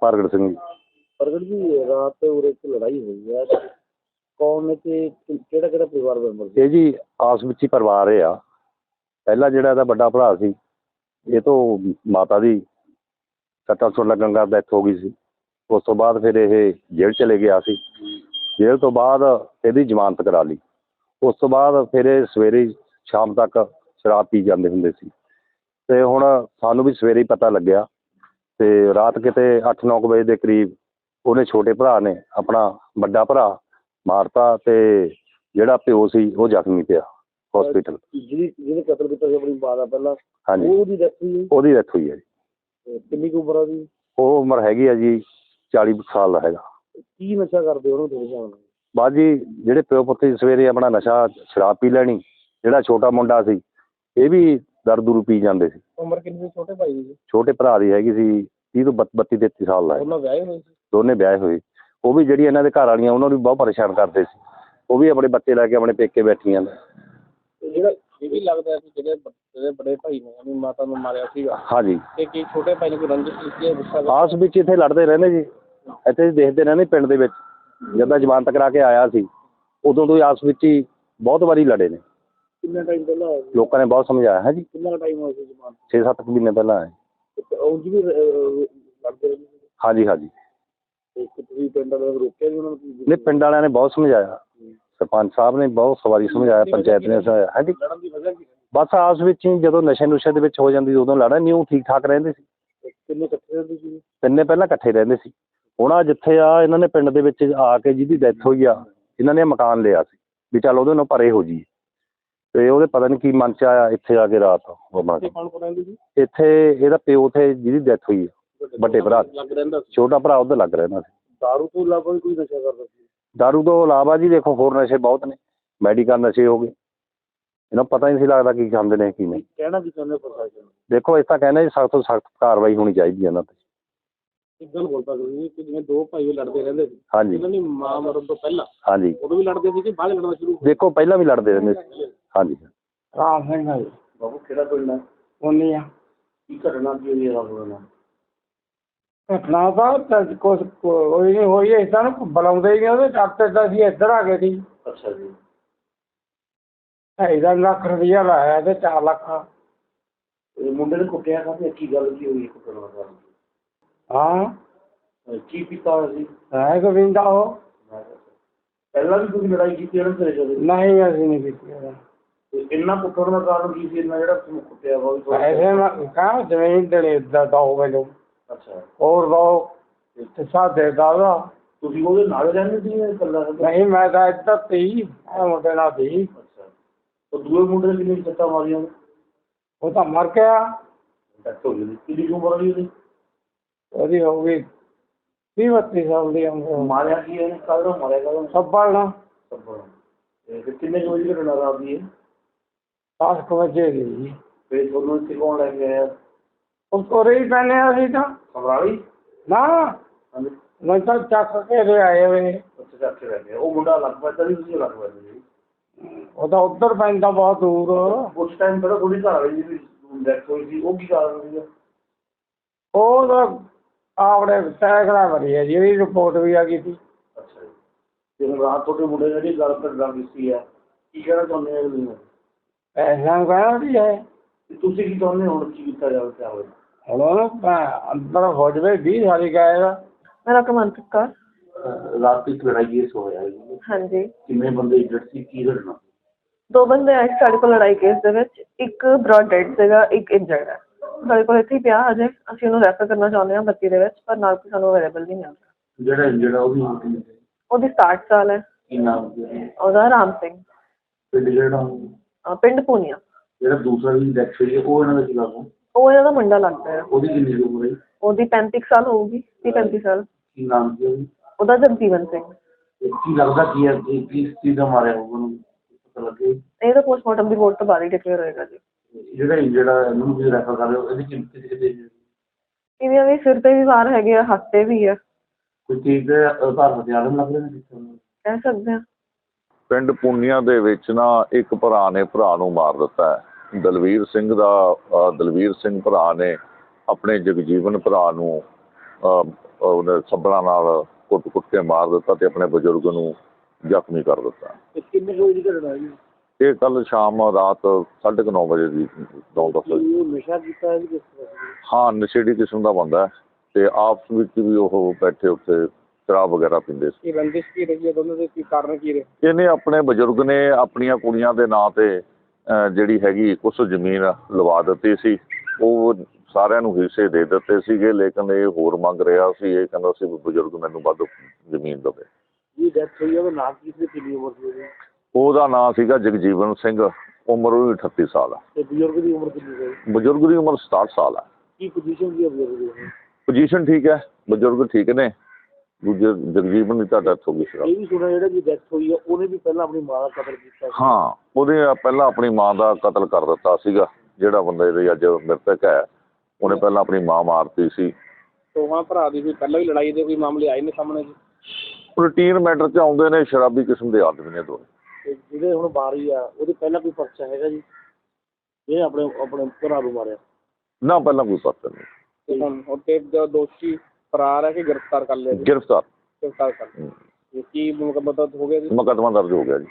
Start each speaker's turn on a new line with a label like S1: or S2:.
S1: ਪ੍ਰਗਟ ਸਿੰਘ ਜੀ।
S2: ਪ੍ਰਗਟ ਜੀ ਰਾਤ ਉਰੇ ਇੱਕ ਲੜਾਈ ਹੋਈ ਹੈ ਕੌਣ ਨੇ ਤੇ ਕਿਹੜਾ ਕਿਹੜਾ ਪਰਿਵਾਰ ਮੈਂਬਰ ਸੀ?
S1: ਇਹ ਜੀ ਆਸ ਵਿੱਚ ਹੀ ਪਰਿਵਾਰ ਇਹ ਆ ਪਹਿਲਾ ਜਿਹੜਾ ਇਹਦਾ ਵੱਡਾ ਭਰਾ ਸੀ ਇਹ ਤੋਂ ਮਾਤਾ ਦੀ ਸੱਟਾਂ ਸੁੱਟ ਲੱਗਣ ਦਾ ਡੈਥ ਹੋ ਗਈ ਸੀ। ਉਸ ਤੋਂ ਬਾਅਦ ਫਿਰ ਇਹ ਜੇਲ੍ਹ ਚਲੇ ਗਿਆ ਸੀ। ਜੇਲ੍ਹ ਤੋਂ ਬਾਅਦ ਇਹਦੀ ਜ਼ਮਾਨਤ ਕਰਾ ਲਈ। ਉਸ ਤੋਂ ਬਾਅਦ ਫਿਰ ਇਹ ਸਵੇਰੇ ਸ਼ਾਮ ਤੱਕ ਸ਼ਰਾਬ ਪੀ ਜਾਂਦੇ ਹੁੰਦੇ ਸੀ। ਤੇ ਹੁਣ ਸਾਨੂੰ ਵੀ ਸਵੇਰੇ ਹੀ ਪਤਾ ਲੱਗਿਆ ਤੇ ਰਾਤ ਕਿਤੇ 8-9 ਵਜੇ ਦੇ ਕਰੀਬ ਉਹਨੇ ਛੋਟੇ ਭਰਾ ਨੇ ਆਪਣਾ ਵੱਡਾ ਭਰਾ ਮਾਰਤਾ ਤੇ ਜਿਹੜਾ ਪਿਓ ਸੀ ਉਹ ਜ਼ਖਮੀ ਪਿਆ ਹਸਪੀਟਲ
S2: ਜਿਹਦੀ ਜਿਹਨੇ ਕਤਲ ਕੀਤਾ ਸੀ ਆਪਣੀ ਮਾਂ ਦਾ ਪਹਿਲਾਂ
S1: ਹਾਂਜੀ।
S2: ਉਹ ਉਹਦੀ ਡੈਥ ਹੋਈ
S1: ਉਹਦੀ ਡੈਥ ਹੋਈ ਹੈ ਜੀ।
S2: ਤੇ ਕਿੰਨੀ ਕੁ ਉਮਰ ਆ ਉਹਦੀ?
S1: ਉਹ ਉਮਰ ਹੈਗੀ ਆ ਜੀ 40 ਕੁ ਸਾਲ ਦਾ ਹੈਗਾ।
S2: ਕੀ ਨਸ਼ਾ ਕਰਦੇ ਉਹਨੂੰ ਤੁਹਾਡੇ ਹਿਸਾਬ ਨਾਲ
S1: ਬਾਅਦ ਜੀ ਜਿਹੜੇ ਪਿਓ ਪੁੱਤ ਸੀ ਸਵੇਰੇ ਆਪਣਾ ਨਸ਼ਾ ਸ਼ਰਾਬ ਪੀ ਲੈਣੀ ਜਿਹੜਾ ਛੋਟਾ ਮੁੰਡਾ ਸੀ ਇਹ ਵੀ ਦਰ ਦੂਰ ਪੀ ਜਾਂਦੇ ਸੀ।
S2: ਉਮਰ ਕਿੰਨੀ ਸੀ? ਛੋਟੇ ਭਾਈ ਦੀ
S1: ਛੋਟੇ ਭਰਾ ਦੀ ਹੈਗੀ ਸੀ 30 ਤੋਂ 32 33 ਸਾਲ ਦਾ ਹੈ।
S2: ਉਹਨਾਂ ਵਿਆਹੇ ਹੋਏ ਸੀ?
S1: ਦੋਨੇ ਵਿਆਹੇ ਹੋਏ। ਉਹ ਵੀ ਜਿਹੜੀ ਇਹਨਾਂ ਦੇ ਘਰ ਵਾਲੀਆਂ ਉਹਨਾਂ ਨੂੰ ਵੀ ਬਹੁਤ ਪਰੇਸ਼ਾਨ ਕਰਦੇ ਸੀ। ਉਹ ਵੀ ਆਪਣੇ ਬੱਚੇ ਲੈ ਕੇ ਆਪਣੇ ਪੇਕੇ ਬੈਠੀਆਂ ਨੇ।
S2: ਤੇ ਜਿਹੜਾ ਇਹ ਵੀ ਲੱਗਦਾ ਕਿ ਜਿਹੜੇ ਬ- ਜਿਹੜੇ ਬੜੇ ਭਾਈ ਨੇ ਆਪਣੀ ਮਾਤਾ ਨੂੰ ਮਾਰਿਆ ਸੀਗਾ।
S1: ਹਾਂਜੀ।
S2: ਤੇ ਕੀ ਛੋਟੇ ਭਾਈ ਨੇ ਕੋਈ ਰੰਜਿਸ਼ ਕੀਤੀ ਹੈ ਗੁੱਸਾ ਕਰ-
S1: ਆਸ ਵਿੱਚ ਇੱਥੇ ਲੜਦੇ ਰਹਿੰਦੇ ਜੀ। ਇੱਥੇ ਦੇਖਦੇ ਰਹਿੰਦੇ ਪਿੰਡ ਦੇ ਵਿੱਚ। ਜਦੋਂ ਜ਼ਮਾਨਤ ਕਰਾ ਕੇ ਆਇਆ ਸੀ ਉਦੋਂ ਤੋਂ ਹੀ ਆਸ ਵਿੱਚ ਹੀ ਬਹੁਤ ਵਾਰੀ ਲੜੇ ਨੇ।
S2: ਕਿੰਨਾ ਟਾਈਮ ਪਹਿਲਾਂ ਹੋਇਆ ਸੀ?
S1: ਲੋਕਾਂ ਨੇ ਬਹੁਤ ਸਮਝਾਇਆ ਹੈ ਜੀ?
S2: ਕਿੰਨਾ ਟਾਈਮ ਹੋਇਆ ਸੀ ਜਮਾਨ
S1: 6-7 ਮਹੀਨੇ ਪਹਿਲਾਂ ਆਏ।
S2: ਉਂਝ ਵੀ ਅਹ,
S1: ਹਾਂਜੀ ਹਾਂਜੀ।
S2: ਤੇ ਇੱਕ ਤੁਸੀਂ ਪਿੰਡ ਵਾਲਿਆਂ ਨੂੰ ਰੋਕਿਆ ਵੀ ਉਹਨਾਂ ਨੂੰ
S1: ਨੇ ਪਿੰਡ ਵਾਲਿਆਂ ਨੇ ਬਹੁਤ ਸਮਝਾਇਆ। ਸਰਪੰਚ ਸਾਹਿਬ ਨੇ ਬਹੁਤ ਸਵਾਰੀ ਸਮਝਾਇਆ ਪੰਚਾਇਤ ਨੇ ਸਮਝਾਇਆ। ਹੈ ਜੀ
S2: ਲੜਨ ਦੀ ਵਜ੍ਹਾ ਕੀ ਸੀ?
S1: ਬਸ ਆਸ ਵਿੱਚ ਹੀ ਜਦੋਂ ਨਸ਼ੇ ਨੁਸ਼ੇ ਦੇ ਵਿੱਚ ਹੋ ਜਾਂਦੀ ਉਦੋਂ ਲੜਾ ਨਹੀਂ ਉਹ ਠੀਕ ਠਾਕ ਰਹਿੰਦੇ ਸੀ।
S2: ਤੇ ਕਿੰਨੇ ਇਕੱਠੇ ਰਹਿੰਦੇ ਸੀ?
S1: ਤਿੰਨੇ ਪਹਿਲਾਂ ਇਕੱਠੇ ਰਹਿੰਦੇ ਸੀ। ਹੁਣ ਆ ਜਿੱਥੇ ਆ ਇਹਨਾਂ ਨੇ ਪਿੰਡ ਦੇ ਵਿੱਚ ਆ ਕੇ ਜਿਹਦੀ ਡੈਥ ਹੋਈ ਆ ਇਹਨਾਂ ਨੇ ਮਕਾਨ ਲਿਆ ਸੀ। ਵੀ ਚੱਲ ਉਹਦੇ ਨਾਲ ਪਰੇ ਹੋ ਜੀ ਤੇ ਉਹਦੇ ਪਤਾ ਨਹੀਂ ਕੀ ਮਨ ਚ ਆਇਆ ਇੱਥੇ ਆ ਕੇ ਰਾਤ
S2: ਕੌਣ ਕੌਣ ਰਹਿੰਦੇ
S1: ਇੱਥੇ ਇਹਦਾ ਪਿਓ ਤੇ ਜਿਹਦੀ ਡੈਥ ਹੋਈ ਆ ਵੱਡੇ ਭਰਾ
S2: ਲੱਗ ਰਹਿੰਦਾ ਸੀ।
S1: ਛੋਟਾ ਭਰਾ ਉਹਦਾ ਲੱਗ ਰਹਿੰਦਾ ਸੀ।
S2: ਦਾਰੂ ਤੋਂ ਇਲਾਵਾ ਵੀ ਕੋਈ ਨਸ਼ਾ ਕਰਦਾ ਸੀ?
S1: ਦਾਰੂ ਤੋਂ ਇਲਾਵਾ ਜੀ ਦੇਖੋ ਹੋਰ ਨਸ਼ੇ ਬਹੁਤ ਨੇ ਮੈਡੀਕਲ ਨਸ਼ੇ ਹੋ ਗਏ। ਇਹਨਾਂ ਨੂੰ ਪਤਾ ਹੀ ਨਹੀਂ ਸੀ ਲੱਗਦਾ ਕੀ ਖਾਂਦੇ ਨੇ ਕੀ ਨਹੀਂ।
S2: ਕਹਿਣਾ ਕੀ ਚਾਹੁੰਦੇ ਪ੍ਰਸ਼ਾਸਨ ਨੂੰ?
S1: ਦੇਖੋ ਇਸ ਤਾਂ ਕਹਿੰਦੇ ਜੀ ਸਖਤ ਤੋਂ ਸਖਤ ਕਾਰਵਾਈ ਹੋਣੀ ਚਾਹੀਦੀ ਹੈ ਇਹਨਾਂ ਤੇ।
S2: ਇੱਕ ਗੱਲ ਬੋਲਦਾ ਤੁਸੀਂ ਕਿ ਜਿਵੇਂ ਦੋ ਭਾਈ ਲੜਦੇ ਰਹਿੰਦੇ ਸੀ
S1: ਹਾਂਜੀ।
S2: ਇਹਨਾਂ ਦੀ ਮਾਂ ਮਰਨ ਤੋਂ ਪਹਿਲਾਂ
S1: ਹਾਂਜੀ।
S2: ਉਦੋਂ ਵੀ ਲੜਦੇ ਸੀ ਕਿ ਬਾਅਦ ਲੜਨਾ ਸ਼ੁਰੂ
S1: ਦੇਖੋ ਪਹਿਲਾਂ ਵੀ ਲੜਦੇ ਰਹਿੰਦੇ ਸੀ। ਹਾਂਜੀ।
S3: ਰਾਮ ਸਿੰਘ ਹੈ
S2: ਬਾਬੂ ਕਿਹੜਾ ਪਿੰਡ ਹੈ?
S3: ਉਨੀ ਆ।
S2: ਕੀ ਘਟਨਾ ਕੀ ਹੋਈ ਹੈ ਰਾਤ ਨੂੰ
S3: ਘਟਨਾ ਤਾਂ ਤਾਂ ਕੁਛ ਕੋਈ ਨਹੀਂ ਹੋਈ ਇਸ ਨੂੰ ਬੁਲਾਉਂਦੇ ਹੀ ਨਹੀਂ ਉਹਦੇ ਡਾਕਟਰ ਤਾਂ ਅਸੀਂ ਇੱਧਰ ਆ ਗਏ ਸੀ।
S2: ਅੱਛਾ ਜੀ।
S3: ਢਾਈ ਦਾ ਲੱਖ ਰੁਪਈਆ ਲਾਇਆ ਤੇ 4 ਲੱਖ।
S2: ਇਹ ਮੁੰਡੇ ਨੇ ਕੁੱਟਿਆ ਕਾਹਤੇ ਕੀ ਗੱਲ ਕੀ ਹੋਈ ਕੁੱਟਣ ਦਾ
S3: ਹਾਂ।
S2: ਕੀ ਪੀਤਾ ਹੋਇਆ ਸੀ?
S3: ਹੈ ਗੋਵਿੰਦਾ ਉਹ।
S2: ਪਹਿਲਾਂ ਵੀ ਤੁਸੀਂ ਲੜਾਈ ਕੀਤੀ ਇਹਨਾਂ ਤੇਰੇ ਜਦੋਂ?
S3: ਨਹੀਂ ਅਸੀਂ ਨਹੀਂ ਕੀਤੀ ਉਹਦਾ।
S2: ਇੰਨਾ ਕੁੱਟਣ ਦਾ ਕਾਰਨ ਕੀ ਸੀ? ਇੰਨਾ ਜਿਹੜਾ ਤੁਹਾਨੂੰ ਕੁੱਟਿਆ ਵਾ ਵੀ ਥੋੜ੍ਹਾ-
S3: ਪੈਸੇ ਮੈਂ ਕਹਾਂ ਜ਼ਮੀਨ ਦੇ ਦਾ ਦੋ ਮੈਨੂੰ।
S2: ਅੱਛਾ।
S3: ਹੋਰ ਦੋ। ਤੇ ਸਾਦੇ ਦਾ ਉਹਦਾ।
S2: ਤੁਸੀਂ ਉਹਦੇ ਨਾਲ ਰਹਿੰਦੇ ਸੀ ਜਾਂ ਇਕੱਲਾ ਰਹਿੰਦੇ
S3: ਨਹੀਂ ਮੈਂ ਤਾਂ ਇੱਧਰ ਤੀ ਇਹ ਮੁੰਡੇ ਨਾਲ ਤੀ
S2: ਅੱਛਾ। ਉਹ ਦੂਏ ਮੁੰਡੇ ਨੇ ਕਿੰਨੀ ਸੱਟਾਂ ਮਾਰੀਆਂ?
S3: ਉਹ ਤਾਂ ਮਰ ਗਿਆ।
S2: ਡੈਥ ਹੋ ਗਈ ਕਿੰਨੀ ਕੁ ਉਮਰ ਵਾਲੀ ਉਹਦੀ?
S3: ਉਹਦੀ ਹੋ ਗਈ 30 32 ਸਾਲ ਦੀ ਉਮਰ।
S2: ਮਾਰਿਆ ਕੀ ਇਹਨੇ ਕੱਲ ਮਾਰਿਆ ਕੱਲ
S3: ਨਾ
S2: ਤੇ ਫਿਰ ਕਿੰਨੇ ਕੁ ਵਜੇ ਘਟਨਾ ਰਾਤ ਦੀ ਹੈ?
S3: 10 ਕੁ ਵਜੇ ਦੀ ਜੀ।
S2: ਫਿਰ ਤੁਹਾਨੂੰ ਇੱਥੇ ਕੌਣ ਲੈ ਕੇ ਆਇਆ?
S3: ਉਹ ਤੋਰੇ ਹੀ ਪੈਨੇ ਅਸੀਂ ਤਾਂ।
S2: ਸਮਰਾਲੀ?
S3: ਨਾ। ਮੈਂ ਤਾਂ ਚੱਕ ਕੇ ਲੈ ਆਏ ਵੇ।
S2: ਉੱਥੇ ਜਾ ਕੇ ਰਹਿ ਗਏ ਉਹ ਮੁੰਡਾ ਲੱਗ ਪੈਂਦਾ ਸੀ ਤੁਸੀਂ ਲੱਗ ਪੈਂਦੇ ਸੀ
S3: ਉਹ ਤਾਂ ਉੱਧਰ ਪੈਂਦਾ ਬਹੁਤ ਦੂਰ।
S2: ਉਸ ਟਾਈਮ ਪਹਿਲਾਂ ਥੋੜੀ ਘਰ ਵਾਲੀ ਦੀ ਡੈਥ ਹੋਈ ਸੀ। ਉਹ ਕੀ ਕਾਰਨ ਸੀਗਾ?
S3: ਉਹ ਤਾਂ ਆਪਣੇ ਸੈਕੜਾ ਭਰੀ ਹੈ ਜਿਹਦੀ ਰਿਪੋਰਟ ਵੀ ਆ ਗਈ ਸੀ।
S2: ਅੱਛਾ ਜੀ। ਤੇ ਹੁਣ ਰਾਤ ਤੁਹਾਡੇ ਮੁੰਡੇ ਨੇ ਜਿਹੜੀ ਗੱਲ ਕਰ ਗੱਲ ਕੀਤੀ ਹੈ ਕੀ ਕਹਿਣਾ ਚਾਹੁੰਦੇ ਨੂੰ?
S3: ਪੈਸਿਆਂ ਨੂੰ ਕਹਿਣਾ ਵੀ ਹੈ।
S2: ਤੇ ਤੁਸੀਂ ਕੀ ਚਾਹੁੰਦੇ ਹੋ ਹੁਣ ਕੀ ਕੀਤਾ ਜਾਵੇ ਕਿਆ ਹੋਵੇ?
S3: ਭੈ- ਅੰਦਰ ਹੋ ਜਵੇ 20 ਸਾਲੀ ਗਾਏਗਾ
S4: ਮੇਰਾ ਕਮੰਤ ਕੌਰ।
S2: ਰਾਤ ਦੀ ਲੜਾਈ ਇਸ ਹੋਇਆ ਜੀ।
S4: ਹਾਂਜੀ।
S2: ਕਿੰਨੇ ਬੰਦੇ ਇੰਜਰਡ ਸੀ ਕੀ ਘਟਨਾ?
S4: ਦੋ ਬੰਦੇ ਆਏ ਸੀ ਸਾਡੇ ਕੋਲ ਲੜਾਈ ਕੇਸ ਦੇ ਵਿੱਚ ਇੱਕ ਬ੍ਰੌਡ ਡੈਡ ਸੀਗਾ ਇੱਕ ਇੰਜਰਡ ਹੈ ਸਾਡੇ ਕੋਲ ਇੱਥੇ ਹੀ ਪਿਆ ਅਜੇ ਅਸੀਂ ਉਹਨੂੰ ਰੈਫਰ ਕਰਨਾ ਚਾਹੁੰਦੇ ਹਾਂ ਬੱਤੀ ਦੇ ਵਿੱਚ ਪਰ ਨਾਲ ਕੋਈ ਸਾਨੂੰ ਅਵੇਲੇਬਲ ਨਹੀਂ ਮਿਲ ਰਿਹਾ।
S2: ਜਿਹੜਾ ਇੰਜਰਡ ਆ ਉਹ ਵੀ ਕੀ
S4: ਉਹਦੀ 60 ਸਾਲ ਹੈ।
S2: ਨਾਮ ਹੈ
S4: ਉਹਦਾ? ਰਾਮ ਸਿੰਘ।
S2: ਪਿੰਡ ਜਿਹੜਾ
S4: ਅਹ ਪਿੰਡ ਪੂਨੀਆ।
S2: ਜਿਹੜਾ ਦੂਸਰਾ ਵੀ ਡੈਥ ਹੋਈ ਹੈ ਉਹ ਇਹਨਾਂ ਦਾ ਕੀ ਲੱਗਦਾ
S4: ਉਹ ਇਹਨਾਂ ਦਾ ਮੁੰਡਾ ਲੱਗਦਾ ਹੈ।
S2: ਉਹਦੀ ਕਿੰਨੀ ਕੁ ਉਮਰ ਹੈ?
S4: ਉਹਦੀ 35 ਸਾਲ ਹੋਊਗੀ 30 35 ਸਾਲ।
S2: ਕੀ ਨਾਮ ਸੀ ਉਹਦੀ?
S4: ਉਹਦਾ ਜਗਜੀਵਨ ਸਿੰਘ।
S2: ਤੇ ਕੀ ਲੱਗਦਾ ਕੀ ਹੈ ਕਿ ਕਿਸ ਚੀਜ਼ ਦਾ ਮਾਰਿਆ ਹੋਊਗਾ ਉਹਨੂੰ? ਪਤਾ ਲੱਗੇ।
S4: ਇਹ ਤਾਂ ਪੋਸਟਮਾਰਟਮ ਰਿਪੋਰਟ ਤੋਂ ਬਾਅਦ ਹੀ ਡਿਕਲੇਅਰ ਹੋਏਗਾ ਜੀ।
S2: ਜਿਹੜਾ ਇਹਨੂੰ ਵੀ ਰੈਫਰ ਕਰ ਰਹੇ ਹੋ ਇਹਦੀ ਕਿੰਨੀ ਕਿਤੇ ਕਿਤੇ
S4: ਇਹਦੀਆਂ ਵੀ ਸਿਰ ਤੇ ਵੀ ਵਾਰ ਹੈਗੇ ਆ ਹੱਥ ਤੇ ਵੀ ਆ।
S2: ਕੋਈ ਚੀਜ਼ ਦੇ ਆਧਾਰ ਹਥਿਆਰ ਨੂੰ ਲੱਗ ਰਹੇ ਨੇ ਕਿੱਥੇ
S4: ਕਹਿ ਸਕਦੇ ਹਾਂ
S5: ਪਿੰਡ ਪੁੰਨੀਆਂ ਦੇ ਵਿੱਚ ਨਾ ਇੱਕ ਭਰਾ ਨੇ ਭਰਾ ਨੂੰ ਮਾਰ ਦਿੱਤਾ ਹੈ। ਦਲਵੀਰ ਸਿੰਘ ਦਾ ਅ, ਦਲਵੀਰ ਸਿੰਘ ਭਰਾ ਨੇ ਆਪਣੇ ਜਗਜੀਵਨ ਭਰਾ ਨੂੰ ਅਹ, ਉਹਨੇ ਸੱਬਲਾਂ ਨਾਲ ਕੁੱਟ-ਕੁੱਟ ਕੇ ਮਾਰ ਦਿੱਤਾ ਤੇ ਆਪਣੇ ਬਜ਼ੁਰਗ ਨੂੰ ਜ਼ਖਮੀ ਕਰ ਦਿੱਤਾ।
S2: ਕਿੰਨੇ ਕੋਈ ਦੀ ਘਟਨਾ ਹੈ ਜੀ?
S5: ਇਹ ਕੱਲ ਸ਼ਾਮ ਰਾਤ 9:30 ਵਜੇ ਦੀ 9:10 ਵਜੇ
S2: ਇਹ ਨਸ਼ਾ ਕੀਤਾ ਹੈ ਜੀ ਕਿਸ ਤਰ੍ਹਾਂ ਸੀ?
S5: ਹਾਂ ਨਸ਼ੇੜੀ ਕਿਸਮ ਦਾ ਬੰਦਾ ਹੈ ਤੇ ਆਪਸ ਵਿੱਚ ਵੀ ਉਹ ਬੈਠੇ ਉੱਤੇ ਸ਼ਰਾਬ ਵਗੈਰਾ ਪੀਂਦੇ ਸੀ।
S3: ਇਹ ਰੰਜਿਸ਼ ਕੀ ਰਹੀ ਹੈ? ਦੋਨੋਂ ਦੇ ਕੀ ਕਾਰਨ ਕੀ ਰਹੇ?
S5: ਇਹਨੇ ਆਪਣੇ ਬਜ਼ੁਰਗ ਨੇ ਆਪਣੀਆਂ ਕੁੜੀਆਂ ਦੇ ਨਾਂ ਤੇ ਜਿਹੜੀ ਹੈਗੀ ਕੁਛ ਜ਼ਮੀਨ ਲਵਾ ਦਿੱਤੀ ਸੀ। ਉਹ ਸਾਰਿਆਂ ਨੂੰ ਹਿੱਸੇ ਦੇ ਦਿੱਤੇ ਸੀਗੇ ਲੇਕਿਨ ਇਹ ਹੋਰ ਮੰਗ ਰਿਹਾ ਸੀ ਇਹ ਕਹਿੰਦਾ ਸੀ ਬਜ਼ੁਰਗ ਮੈਨੂੰ ਵੱਧ ਜ਼ਮੀਨ ਦੇਵੇ।
S2: ਜੀ ਡੈਥ ਹੋਈ ਹੈ ਉਹਦਾ ਨਾਮ ਕੀ ਸੀ ਕਿੰਨੀ ਉਮਰ ਉਹਦੀ
S5: ਨਾਂ ਸੀਗਾ ਜਗਜੀਵਨ ਸਿੰਘ ਉਮਰ ਉਹਦੀ 38 ਸਾਲ ਹੈ
S2: ਤੇ ਬਜ਼ੁਰਗ ਦੀ ਉਮਰ ਕਿੰਨੀ ਸੀ
S5: ਬਜ਼ੁਰਗ ਦੀ ਉਮਰ 67 ਸਾਲ ਹੈ
S2: ਕੀ ਪੋਜੀਸ਼ਨ ਬਜ਼ੁਰਗ ਦੀ
S5: ਪੋਜੀਸ਼ਨ ਠੀਕ ਹੈ ਬਜ਼ੁਰਗ ਠੀਕ ਨੇ ਦੂਜੇ ਜਗਜੀਵਨ ਦੀ ਤਾਂ ਡੈਥ ਹੋ ਗਈ ਸੀ।
S2: ਇਹ ਵੀ ਸੁਣਿਆ ਜਿਹੜਾ ਜੀ ਡੈਥ ਹੋਈ ਹੈ ਉਹਨੇ ਵੀ ਪਹਿਲਾਂ ਆਪਣੀ ਮਾਂ ਦਾ ਕਤਲ ਕੀਤਾ ਸੀ।
S5: ਹਾਂ ਉਹਦੇ ਪਹਿਲਾਂ ਆਪਣੀ ਮਾਂ ਦਾ ਕਤਲ ਕਰ ਦਿੱਤਾ ਸੀਗਾ ਜਿਹੜਾ ਬੰਦਾ ਇਹਦੇ ਅੱਜ ਮ੍ਰਿਤਕ ਹੈ ਉਹਨੇ ਪਹਿਲਾਂ ਆਪਣੀ ਮਾਂ ਮਾਰਤੀ ਸੀ।
S3: ਦੋਵਾਂ ਭਰਾ ਦੀ ਕੋਈ ਪਹਿਲਾਂ ਵੀ ਲੜਾਈ ਦੇ ਕੋਈ ਮਾਮਲੇ ਆਏ ਨੇ ਸਾਹਮਣੇ ਜੀ?
S5: ਰੂਟੀਨ ਮੈਟਰ 'ਚ ਆਉਂਦੇ ਨੇ ਸ਼ਰਾਬੀ ਕਿਸਮ ਦੇ ਆਦਮੀ ਨੇ ਦੋਵੇਂ।
S2: ਤੇ ਜਿਹਦੇ ਹੁਣ ਬਾਰੀ ਆ ਉਹਦੇ ਪਹਿਲਾਂ ਕੋਈ ਪਰਚਾ ਹੈਗਾ ਜੀ? ਇਹ ਆਪਣੇ ਆਪਣੇ ਭਰਾ ਨੂੰ ਮਾਰਿਆ।
S5: ਨਾ ਪਹਿਲਾਂ ਕੋਈ ਪਤਾ ਨਹੀਂ।
S3: ਤੇ ਹੁਣ ਉਹ ਤੇ ਜੋ ਦੋਸ਼ੀ ਫਰਾਰ ਹੈ ਕਿ ਗ੍ਰਿਫਤਾਰ ਕਰ ਲਿਆ ਜੀ?
S5: ਗ੍ਰਿਫਤਾਰ।
S3: ਗ੍ਰਿਫਤਾਰ ਕਰ ਲਿਆ। ਇਹ ਕੀ ਮੁਕੱਦਮਾ ਹੋ ਗਿਆ ਜੀ?
S5: ਮੁਕੱਦਮਾ ਦਰਜ ਹੋ ਗਿਆ ਜੀ।